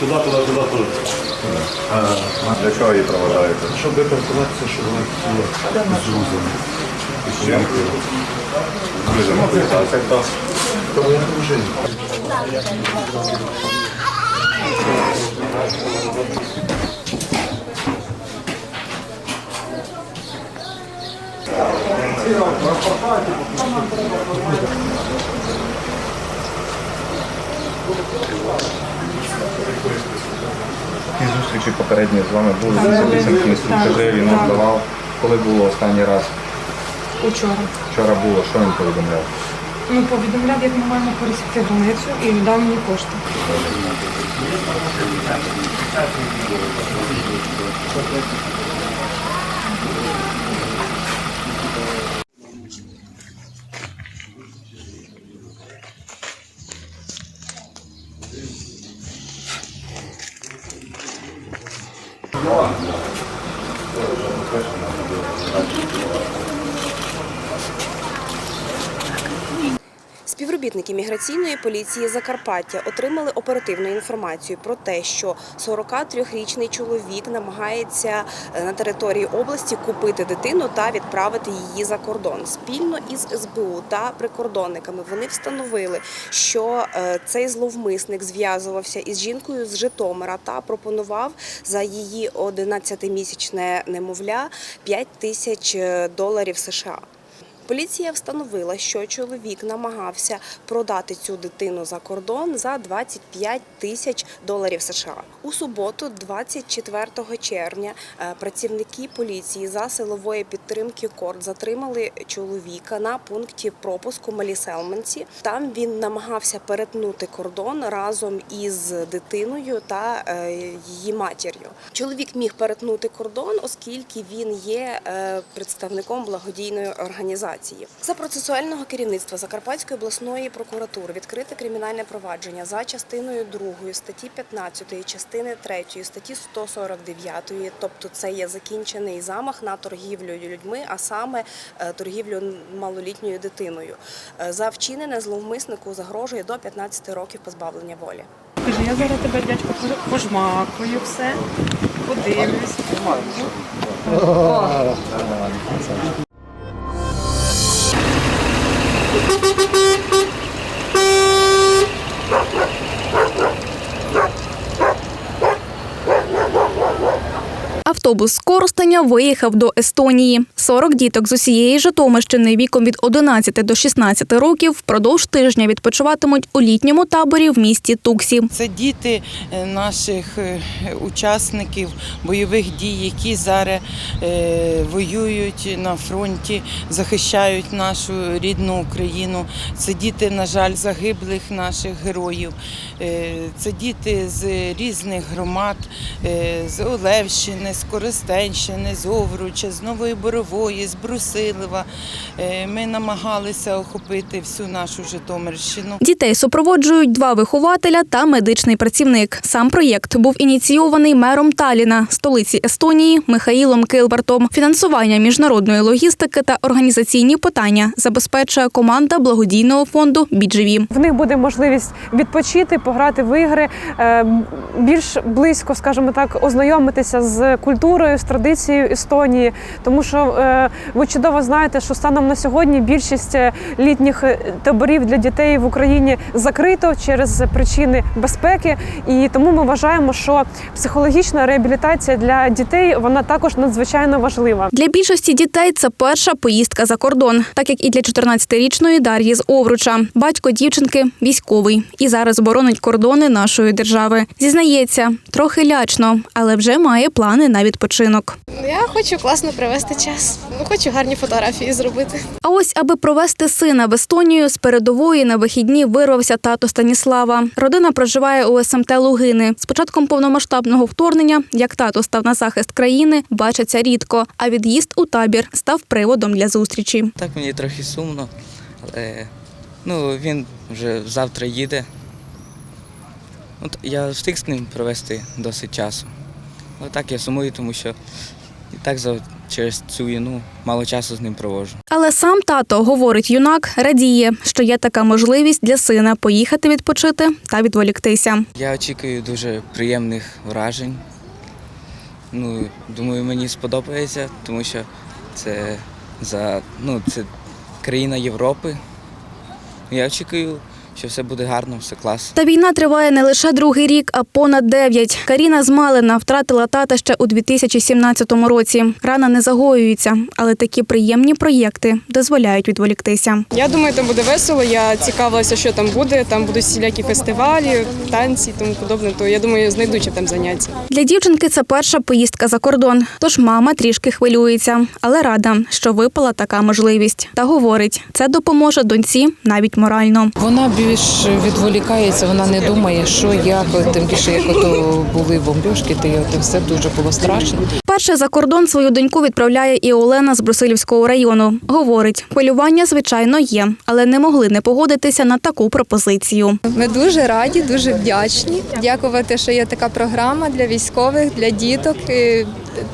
Туди, туди, туди, туди. А для чого її проважаєте? Щоб випаркуватися, щоб вона була це хто? Тому я дружина. Ті зустрічі попередні з вами були за обіцянки інструктажі, він Так. надавав. Коли було останній раз? Учора. Вчора було, що він повідомляв? Ну, повідомляв, як ми маємо пересікти границю і дав мені кошти. Співробітники міграційної поліції Закарпаття отримали оперативну інформацію про те, що 43-річний чоловік намагається е, на території області купити дитину та відправити її за кордон. Спільно із СБУ та прикордонниками вони встановили, що е, цей зловмисник зв'язувався із жінкою з Житомира та пропонував за її 11-місячне немовля 5 тисяч е, доларів США. Поліція встановила, що чоловік намагався продати цю дитину за кордон за 25 тисяч доларів США. У суботу, 24 червня, е, працівники поліції за силової підтримки Корд затримали чоловіка на пункті пропуску Малі Селменці. Там він намагався перетнути кордон разом із дитиною та е, її матір'ю. Чоловік міг перетнути кордон, оскільки він є е, представником благодійної організації. За процесуального керівництва Закарпатської обласної прокуратури відкрите кримінальне провадження за частиною 2 статті 15 частини 3 статті 149, тобто це є закінчений замах на торгівлю людьми, а саме е, торгівлю малолітньою дитиною. Е, За вчинене зловмиснику загрожує до 15 років позбавлення волі. Каже, я зараз тебе, дядько, пож- пожмакую все, подивлюсь. Thank you. Автобус з Коростеня виїхав до Естонії. 40 діток з усієї Житомирщини віком від 11 до 16 років впродовж тижня відпочиватимуть у літньому таборі в місті Туксі. Це діти е, наших е, учасників бойових дій, які зараз е, воюють на фронті, захищають нашу рідну Україну. Це діти, на жаль, загиблих наших героїв. Це діти з різних громад, з Олевщини, з Коростенщини, з Овруча, з Нової Борової, з Брусилова. Е, Ми намагалися охопити всю нашу Житомирщину. Дітей супроводжують два вихователя та медичний працівник. Сам проєкт був ініційований мером Таліна, столиці Естонії, Михаїлом Килбартом. Фінансування міжнародної логістики та організаційні питання забезпечує команда благодійного фонду Біджеві. В них буде можливість відпочити, пограти в ігри, е, більш близько, скажімо так, ознайомитися з культурою, з традицією Естонії. Тому що е, ви чудово знаєте, що станом на сьогодні більшість е, літніх е, таборів для дітей в Україні закрито через причини безпеки. І тому ми вважаємо, що психологічна реабілітація для дітей вона також надзвичайно важлива. Для більшості дітей це перша поїздка за кордон, так як і для 14-річної Дар'ї з Овруча. Батько дівчинки військовий і зараз боронить кордони нашої держави. Зізнається, трохи лячно, але вже має плани на відпочинок. Я хочу класно провести час. Ну, Хочу гарні фотографії зробити. А ось, аби провести сина в Естонію, з передової на вихідні вирвався тато Станіслава. Родина проживає у СМТ Лугини. З початком повномасштабного вторгнення, як тато став на захист країни, бачаться рідко. А від'їзд у табір став приводом для зустрічі. Так мені трохи сумно, але ну, він вже завтра їде. От я встиг з ним провести досить часу. Але так я сумую, тому що і так за через цю війну мало часу з ним проводжу. Але сам тато, говорить юнак, радіє, що є така можливість для сина поїхати відпочити та відволіктися. Я очікую дуже приємних вражень. Ну, думаю, мені сподобається, тому що це за ну, це країна Європи. Я очікую, що все буде гарно, все класно. Та війна триває не лише другий рік, а понад дев'ять. Каріна Змалина втратила тата ще у 2017 році. Рана не загоюється, але такі приємні проєкти дозволяють відволіктися. Я думаю, там буде весело. Я цікавилася, що там буде. Там будуть всілякі фестивалі, танці і тому подобне. То я думаю, знайду чим там заняття. Для дівчинки це перша поїздка за кордон, тож мама трішки хвилюється, але рада, що випала така можливість. Та говорить, це допоможе доньці навіть морально. Вона більш відволікається, вона не думає, що як, тим більше як ото були бомбьошки, то це все дуже було страшно. Перше за кордон свою доньку відправляє і Олена з Брусилівського району. Говорить, хвилювання, звичайно, є, але не могли не погодитися на таку пропозицію. Ми дуже раді, дуже вдячні. Дякувати, що є така програма для військових, для діток.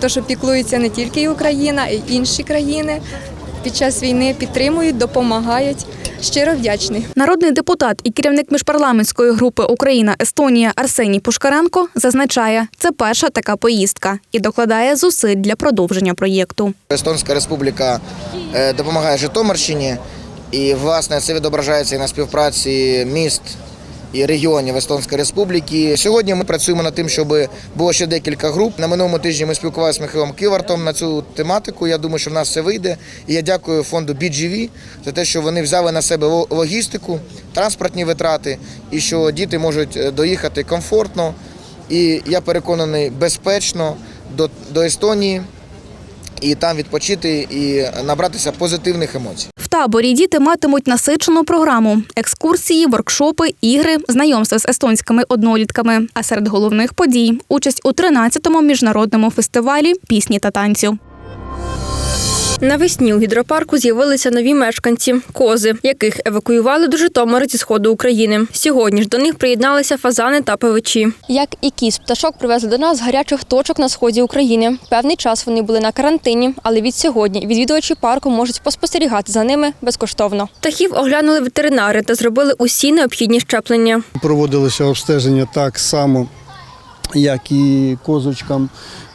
То, що піклується не тільки Україна, а й інші країни. Під час війни підтримують, допомагають. Щиро вдячний. Народний депутат і керівник міжпарламентської групи Україна Естонія Арсеній Пушкаренко зазначає, це перша така поїздка і докладає зусиль для продовження проєкту. Естонська республіка е, допомагає Житомирщині, і власне це відображається і на співпраці міст і регіонів Естонської республіки. Сьогодні ми працюємо над тим, щоб було ще декілька груп. На минулому тижні ми спілкувалися з Михайлом Кивартом на цю тематику. Я думаю, що в нас все вийде. І я дякую фонду BGV за те, що вони взяли на себе ло- логістику, транспортні витрати, і що діти можуть е, доїхати комфортно і я переконаний безпечно до, до Естонії і там відпочити і набратися позитивних емоцій. Таборі діти матимуть насичену програму: екскурсії, воркшопи, ігри, знайомства з естонськими однолітками. А серед головних подій участь у 13-му міжнародному фестивалі пісні та танцю. Навесні у гідропарку з'явилися нові мешканці кози, яких евакуювали до Житомира зі сходу України. Сьогодні ж до них приєдналися фазани та певичі. Як і кіз, пташок привезли до нас з гарячих точок на сході України. Певний час вони були на карантині, але від сьогодні відвідувачі парку можуть поспостерігати за ними безкоштовно. Птахів оглянули ветеринари та зробили усі необхідні щеплення. Проводилося обстеження так само, як і козочкам.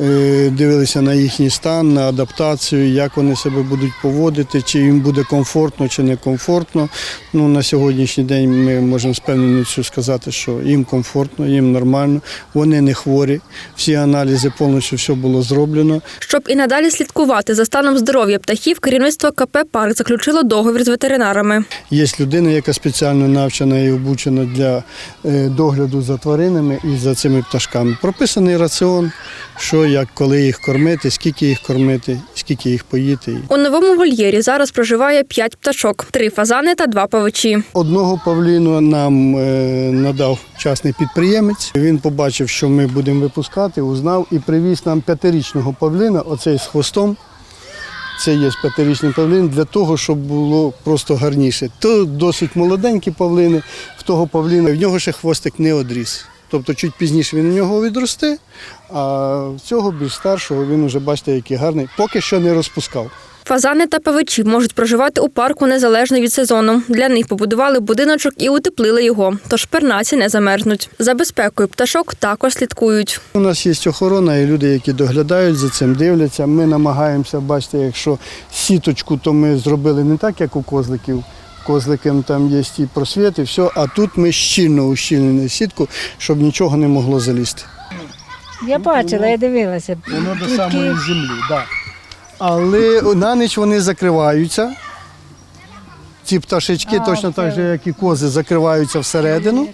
Е, Дивилися на їхній стан, на адаптацію, як вони себе будуть поводити, чи їм буде комфортно, чи не комфортно. Ну, на сьогоднішній день ми можемо з певністю сказати, що їм комфортно, їм нормально, вони не хворі. Всі аналізи повністю все було зроблено. Щоб і надалі слідкувати за станом здоров'я птахів, керівництво КП «Парк» заключило договір з ветеринарами. Є людина, яка спеціально навчена і обучена для е, догляду за тваринами і за цими пташками. Прописаний раціон, що як, коли їх кормити, скільки їх кормити, скільки їх поїти. У новому вольєрі зараз проживає п'ять пташок: три фазани та два павичі. Одного павліну нам е, надав частний підприємець. Він побачив, що ми будемо випускати, узнав і привіз нам п'ятирічного павліна, оцей з хвостом. Це є п'ятирічний павлин для того, щоб було просто гарніше. То досить молоденькі павлини, в того павліна в нього ще хвостик не одріс. Тобто чуть пізніше він у нього відросте, а цього більш старшого він уже, бачите, який гарний, поки що не розпускав. Фазани та павичі можуть проживати у парку незалежно від сезону. Для них побудували будиночок і утеплили його, тож пернаці не замерзнуть. За безпекою пташок також слідкують. У нас є охорона і люди, які доглядають за цим, дивляться. Ми намагаємося, бачите, якщо сіточку, то ми зробили не так, як у козликів. Козликам там є і просвіт, і все, а тут ми щільно ущільнили сітку, щоб нічого не могло залізти. Я бачила, я дивилася. Воно до самої землі, так. Да. Але на ніч вони закриваються. Ці пташечки, А, точно так же, як і кози, закриваються всередину.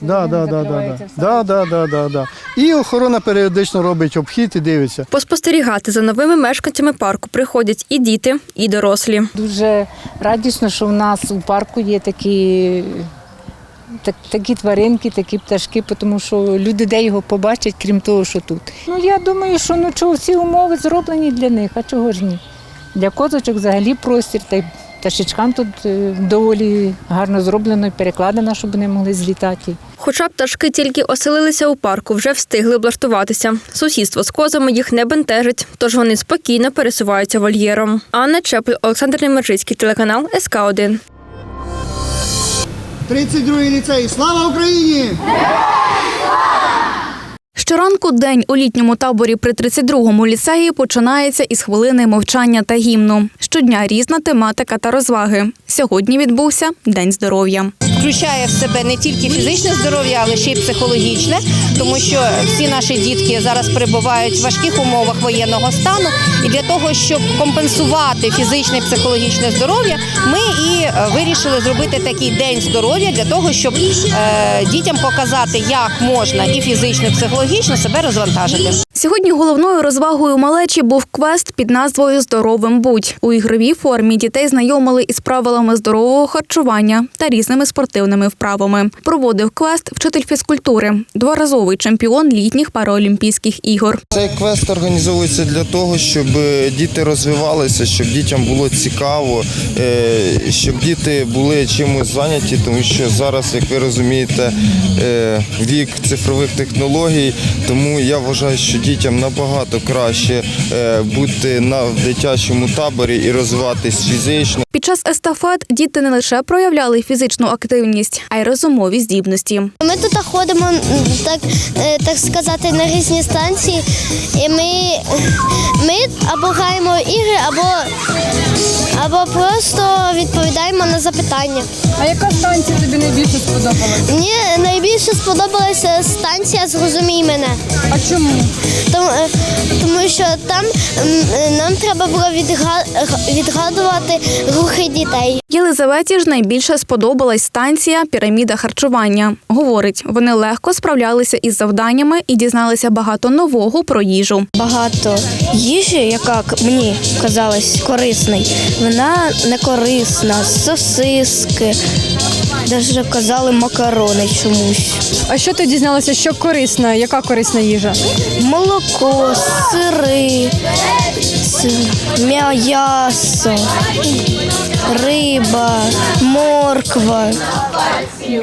Да, да, да, да, да. Да, да, да, да, да. І охорона періодично робить обхід і дивиться. Поспостерігати за новими мешканцями парку приходять і діти, і дорослі. Дуже радісно, що в нас у парку є такі, так, такі тваринки, такі пташки, тому що люди де його побачать, крім того, що тут. Ну я думаю, що ну чого всі умови зроблені для них, а чого ж ні? Для козочок взагалі простір, та й пташечкам тут е, доволі гарно зроблено і перекладено, щоб вони могли злітати. Хоча пташки тільки оселилися у парку, вже встигли облаштуватися. Сусідство з козами їх не бентежить, тож вони спокійно пересуваються вольєром. Анна Чепль, Олександр Немержицький, телеканал СК 1 32-й ліцей. Слава Україні! Щоранку день у літньому таборі при 32-му ліцеї починається із хвилини мовчання та гімну. Щодня різна тематика та розваги. Сьогодні відбувся День здоров'я. включає в себе не тільки фізичне здоров'я, але ще й психологічне, тому що всі наші дітки зараз перебувають в важких умовах воєнного стану. І для того, щоб компенсувати фізичне і психологічне здоров'я, ми і е, вирішили зробити такий день здоров'я для того, щоб е, дітям показати, як можна і фізично, і психологічно себе розвантажити. Сьогодні головною розвагою малечі був квест під назвою Здоровим будь у ігровій формі. Дітей знайомили із правилами здорового харчування та різними спортивними вправами. Проводив квест вчитель фізкультури, дворазовий чемпіон літніх параолімпійських ігор. Цей квест організовується для того, щоб е, діти розвивалися, щоб дітям було цікаво, е, щоб діти були чимось зайняті, тому що зараз, як ви розумієте, е, вік цифрових технологій, тому я вважаю, що дітям набагато краще е, бути на в дитячому таборі і розвиватись фізично. Під час естафет діти не лише проявляли фізичну активність, а й розумові здібності. Ми тут ходимо, так, е, так сказати, на різні станції, і ми, ми або граємо ігри, або, або просто відповідаємо на запитання. А яка станція тобі найбільше сподобалась? Мені найбільше сподобалася станція Зрозумій мене. А чому? Тому, е, тому що там е, нам треба було відгадувати рухи дітей. Єлизаветі ж найбільше сподобалась станція Піраміда харчування. Говорить, вони легко справлялися із завданнями і дізналися багато нового про їжу. Багато їжі, яка мені казалась корисний, вона не корисна. Сосиски, навіть казали макарони чомусь. А що ти дізналася, що корисна? Яка корисна їжа? Молоко, сири, м'ясо, риба, морква.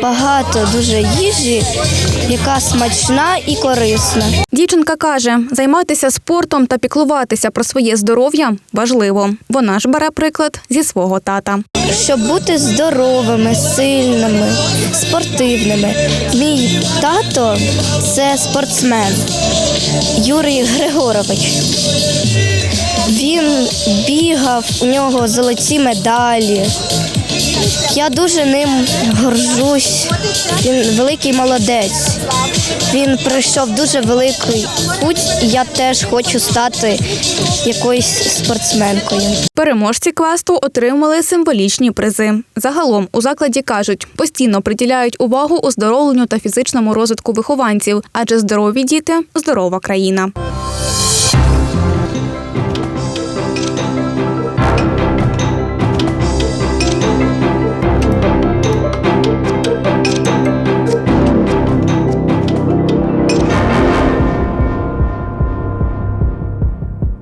Багато дуже їжі, яка смачна і корисна. Дівчинка каже, займатися спортом та піклуватися про своє здоров'я важливо. Вона ж бере приклад зі свого тата. Щоб бути здоровими, сильними, спортивними. Мій тато це спортсмен Юрій Григорович. Він бігав, у нього золоті медалі. Я дуже ним горжусь. Він великий молодець. Він пройшов дуже великий путь, я теж хочу стати якоюсь спортсменкою. Переможці квесту отримали символічні призи. Загалом у закладі кажуть, постійно приділяють увагу оздоровленню та фізичному розвитку вихованців, адже здорові діти здорова країна.